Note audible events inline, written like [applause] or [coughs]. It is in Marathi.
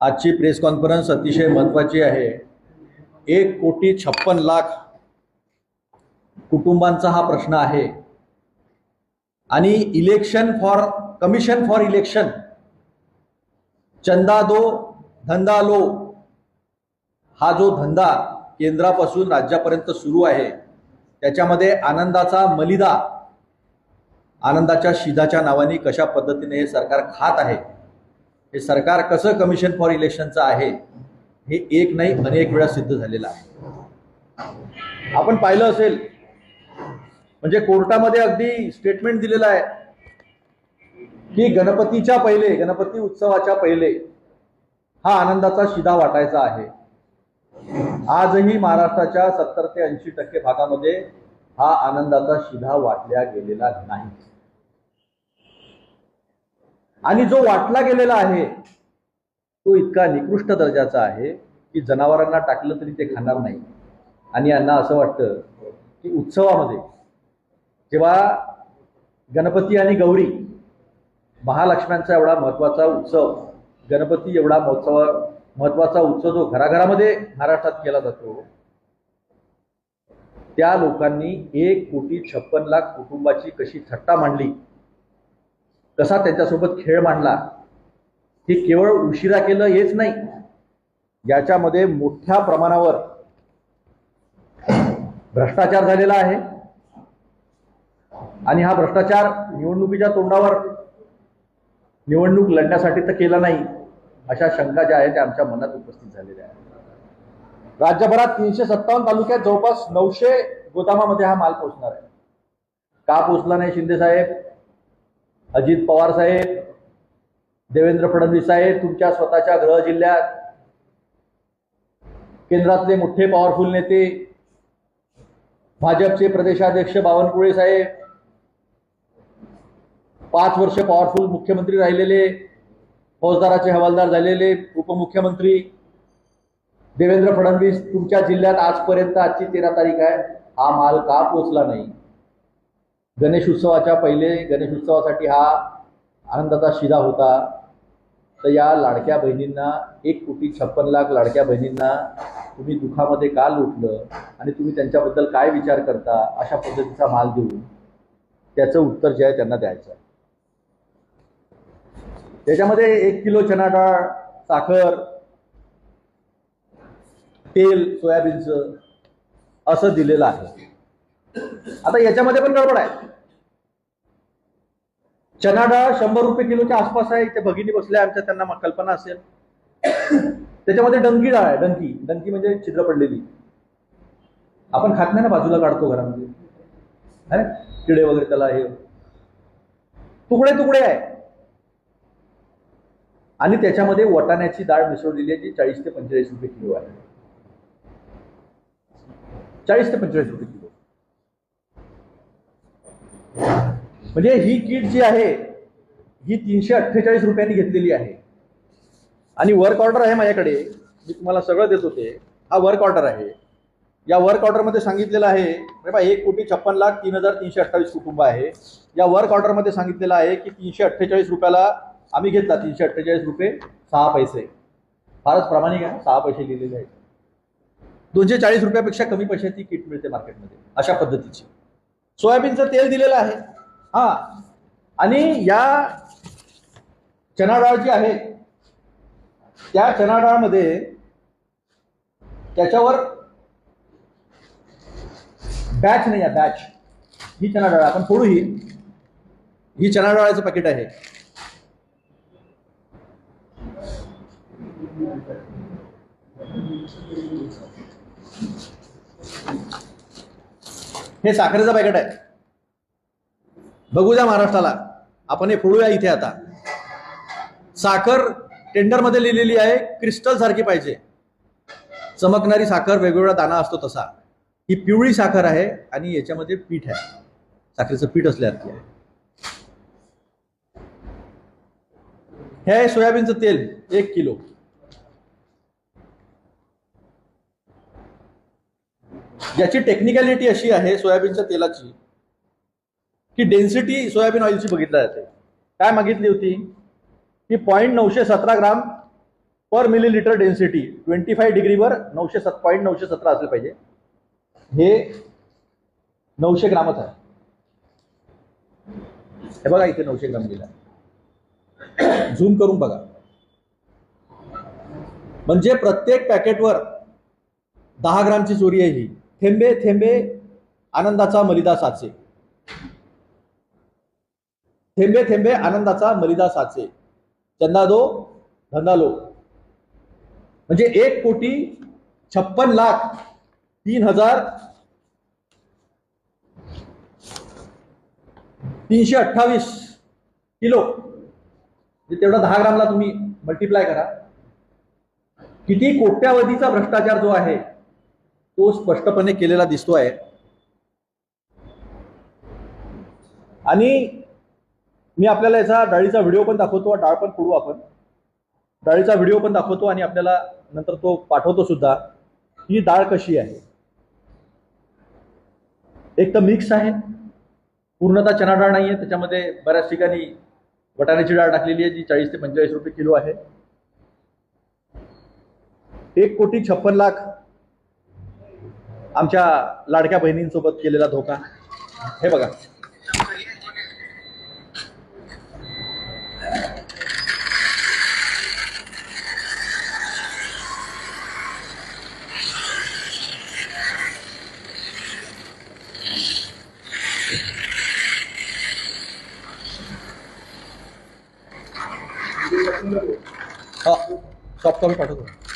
आजची प्रेस कॉन्फरन्स अतिशय महत्त्वाची आहे. एक कोटी छप्पन लाख कुटुंबांचा हा प्रश्न आहे. आणि election for commission for election Chanda दो धंदा लो हा जो धंदा केंद्रापासून राज्यापर्यंत सुरू आहे त्याच्यामध्ये आनंदाचा मलिदा आनंदाच्या शिधाच्या नावाने कशा पद्धतीने हे सरकार खात आहे हे सरकार कसं कमिशन फॉर इलेक्शनचं आहे हे एक नाही अनेक वेळा सिद्ध झालेलं आहे. आपण पाहिलं असेल म्हणजे कोर्टामध्ये अगदी स्टेटमेंट दिलेलं आहे की गणपतीच्या पहिले गणपती उत्सवाच्या पहिले हा आनंदाचा शिधा वाटायचा आहे. आजही महाराष्ट्राच्या सत्तर ते ऐंशी टक्के भागामध्ये हा आनंदाचा शिधा वाटल्या गेलेला नाही. आणि जो वाटला गेलेला आहे तो इतका निकृष्ट दर्जाचा आहे की जनावरांना टाकलं तरी ते खाणार नाही. आणि यांना असं वाटतं की उत्सवामध्ये जेव्हा गणपती आणि गौरी महालक्ष्म्यांचा एवढा महत्त्वाचा उत्सव गणपती एवढा महोत्सव महत्त्वाचा उत्सव जो घराघरामध्ये महाराष्ट्रात केला जातो त्या लोकांनी एक कोटी छप्पन लाख कुटुंबाची कशी थट्टा मांडली कसा त्याच्यासोबत खेळ मांडला हे केवळ उशिरा केलं हेच नाही. याच्यामध्ये मोठ्या प्रमाणावर भ्रष्टाचार झालेला आहे. आणि हा भ्रष्टाचार निवडणुकीच्या तोंडावर निवडणूक लढण्यासाठी तर केला नाही अशा शंका ज्या आहेत त्या आमच्या मनात उपस्थित झालेल्या आहेत. राज्यभरात तीनशे सत्तावन्न तालुक्यात जवळपास नऊशे गोदामामध्ये हा माल पोहोचणार आहे. का पोहोचला नाही शिंदे साहेब? अजित पवार साहेब देवेंद्र फडणवीस साहेब तुमच्या स्वतःच्या गृह जिल्ह्यात केंद्रातले मोठे पॉवरफुल नेते भाजपचे प्रदेशाध्यक्ष बावनकुळे साहेब पाच वर्ष पॉवरफुल मुख्यमंत्री राहिलेले फौजदाराचे हवालदार झालेले उपमुख्यमंत्री देवेंद्र फडणवीस तुमच्या जिल्ह्यात आजपर्यंत आजची तेरा तारीख आहे. हा माल का पोचला नाही? गणेश उत्सवाच्या पहिले गणेश उत्सवासाठी हा आनंदाचा शिदा होता. तर या लाडक्या बहिणींना एक कोटी छप्पन लाख लाडक्या बहिणींना तुम्ही दुःखामध्ये का लुटलं आणि तुम्ही त्यांच्याबद्दल काय विचार करता अशा पद्धतीचा माल देऊन त्याचं उत्तर जे आहे त्यांना द्यायचं आहे. त्याच्यामध्ये एक किलो चना डाळ साखर तेल सोयाबीनचं असं दिलेलं आहे. आता याच्यामध्ये पण गडबड आहे. चना डाळ शंभर रुपये किलोच्या आसपास आहे इथे भगिनी बसल्या आमच्या त्यांना कल्पना असेल. [coughs] त्याच्यामध्ये डंकी डाळ आहे डंकी. डंकी म्हणजे छिद्र पडलेली. आपण खात नाही ना बाजूला काढतो घरामध्ये. है? किडे वगैरे त्याला हे. तुकडे तुकडे आहे. आणि त्याच्यामध्ये वटाण्याची डाळ मिसळलेली आहे जी चाळीस ते पंचेचाळीस रुपये किलो आहे. चाळीस ते पंचेचाळीस रुपये किलो. म्हणजे ही किट जी आहे ही तीनशे अठ्ठेचाळीस रुपयांनी घेतलेली आहे. आणि वर्क ऑर्डर आहे माझ्याकडे मी तुम्हाला सगळं देत होते. हा वर्क ऑर्डर आहे. या वर्क ऑर्डरमध्ये सांगितलेलं आहे अरे बा एक कोटी छप्पन लाख तीन हजार तीनशे अठ्ठावीस कुटुंब आहे. या वर्क ऑर्डरमध्ये सांगितलेलं आहे की तीनशे अठ्ठेचाळीस रुपयाला आम्ही घेतला तीनशे अठ्ठेचाळीस रुपये सहा पैसे. फारच प्रामाणिक आहे सहा पैसे लिहिलेले आहेत. दोनशे चाळीस रुपयापेक्षा कमी पैशाची किट मिळते मार्केटमध्ये अशा पद्धतीची. सोयाबीनचं तेल दिलेलं आहे. हा. आणि या चना डाळ जी आहे त्या चना डाळमध्ये त्याच्यावर बॅच नाही आहे बॅच ही चना डाळ आपण फोडू ही ही चना डाळाचं पॅकेट आहे. हे साखरेचं पॅकेट आहे. बघू द्या महाराष्ट्राला. आपण हे फोडूया इथे आता. साखर टेंडरमध्ये लिहिलेली आहे क्रिस्टल सारखी पाहिजे. चमकणारी साखर वेगवेगळा दाना असतो तसा. ही पिवळी साखर आहे आणि याच्यामध्ये पीठ आहे. साखरेचं पीठ असल्यासारखी आहे. हे आहे सोयाबीनचं तेल एक किलो. याची टेक्निकॅलिटी अशी आहे सोयाबीनच्या तेलाची की डेन्सिटी सोयाबीन ऑइलची बघितल्या जाते. काय मागितली होती? की पॉईंट नऊशे सतरा gram per millilitre density twenty five डिग्रीवर नऊशे सत पॉईंट नऊशे सतरा असले पाहिजे. हे नऊशे ग्रामच आहे. हे बघा इथे नऊशे ग्राम दिला झूम करून बघा. म्हणजे प्रत्येक पॅकेटवर दहा ग्रामची चोरी आहे ही. थेंबे थेंबे आनंदाचा मलिदा साचे थेंबे थेंबे आनंदाचा मलिदा साचे. चंदा दो धंदा लो म्हणजे एक कोटी छप्पन लाख तीन हजार तीनशे अठ्ठावीस किलो. म्हणजे तेवढा दहा ग्रामला तुम्ही मल्टिप्लाय करा. किती कोट्यावधीचा भ्रष्टाचार जो आहे तो स्पष्टपणे केलेला दिसतो आहे आणि मी आपल्याला याचा डाळीचा व्हिडिओ पण दाखवतो डाळ पण फोडू आपण. डाळीचा व्हिडिओ पण दाखवतो आणि आपल्याला नंतर तो पाठवतो सुद्धा. ही डाळ कशी आहे? एक तर मिक्स आहे. पूर्णतः चना डाळ नाही आहे त्याच्यामध्ये बऱ्याच ठिकाणी वटाण्याची डाळ टाकलेली आहे जी चाळीस ते पंचेचाळीस रुपये किलो आहे. एक कोटी छप्पन लाख आमच्या लाडक्या बहिणींसोबत केलेला धोका. हे बघा. हा पाठवतो.